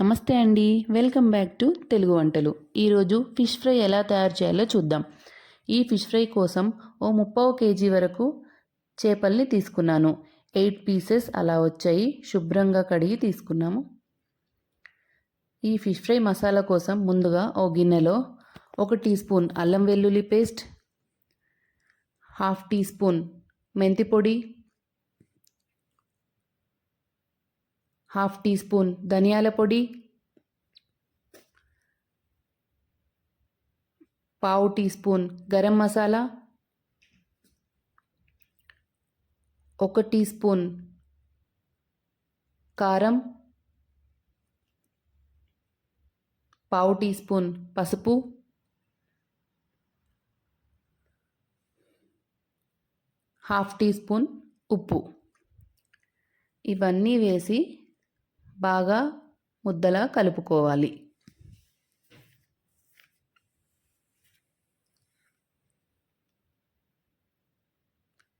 నమస్తే అండి. Welcome back to Telugu వంటలు. ఈరోజు ఫిష్ ఫ్రై ఎలా తయారు చేయాలో చూద్దాం. ఈ ఫిష్ ఫ్రై కోసం ఓ ముప్పావు కేజీ వరకు చేపల్ని తీసుకున్నాను. ఎయిట్ పీసెస్ అలా వచ్చాయి. శుభ్రంగా కడిగి తీసుకున్నాము. ఈ ఫిష్ ఫ్రై మసాలా కోసం ముందుగా ఓ గిన్నెలో ఒక టీ స్పూన్ అల్లం వెల్లుల్లి పేస్ట్ హాఫ్ టీ స్పూన్ మెంతి పొడి హాఫ్ టీ స్పూన్ ధనియాల పొడి పావు టీ స్పూన్ గరం మసాలా ఒక టీ స్పూన్ కారం పావు టీ స్పూన్ పసుపు హాఫ్ టీ స్పూన్ ఉప్పు. ఇవన్నీ వేసి బాగా ముద్దలా కలుపుకోవాలి.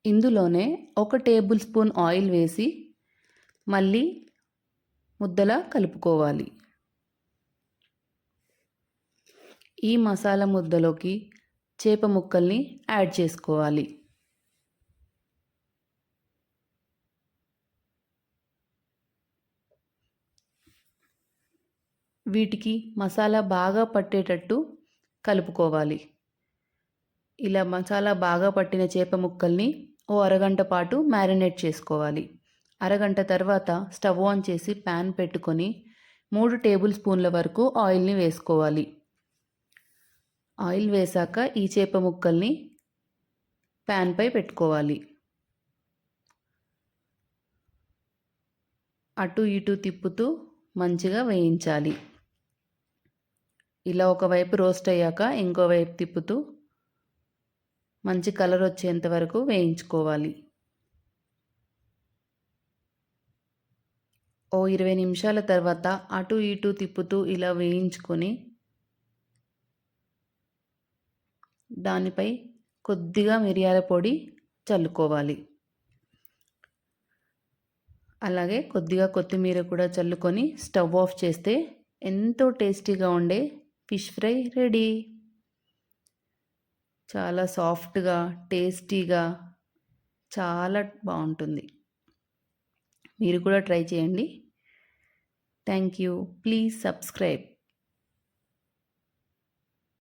ఇందులోనే ఒక టేబుల్ స్పూన్ ఆయిల్ వేసి మళ్ళీ ముద్దలా కలుపుకోవాలి. ఈ మసాలా ముద్దలోకి చేప ముక్కల్ని యాడ్ చేసుకోవాలి. వీటికి మసాలా బాగా పట్టేటట్టు కలుపుకోవాలి. ఇలా మసాలా బాగా పట్టిన చేప ముక్కల్ని ఓ అరగంట పాటు మ్యారినేట్ చేసుకోవాలి. అరగంట తర్వాత స్టవ్ ఆన్ చేసి ప్యాన్ పెట్టుకొని మూడు టేబుల్ స్పూన్ల వరకు ఆయిల్ని వేసుకోవాలి. ఆయిల్ వేశాక ఈ చేప ముక్కల్ని ప్యాన్పై పెట్టుకోవాలి. అటు ఇటు తిప్పుతూ మంచిగా వేయించాలి. ఇలా ఒకవైపు రోస్ట్ అయ్యాక ఇంకోవైపు తిప్పుతూ మంచి కలర్ వచ్చేంత వరకు వేయించుకోవాలి. ఓ ఇరవై నిమిషాల తర్వాత అటు ఇటు తిప్పుతూ ఇలా వేయించుకొని దానిపై కొద్దిగా మిరియాల పొడి చల్లుకోవాలి. అలాగే కొద్దిగా కొత్తిమీర కూడా చల్లుకొని స్టవ్ ఆఫ్ చేస్తే ఎంతో టేస్టీగా ఉండే ఫిష్ ఫ్రై రెడీ. చాలా సాఫ్ట్గా టేస్టీగా చాలా బాగుంటుంది. మీరు కూడా ట్రై చేయండి. Thank you. Please subscribe.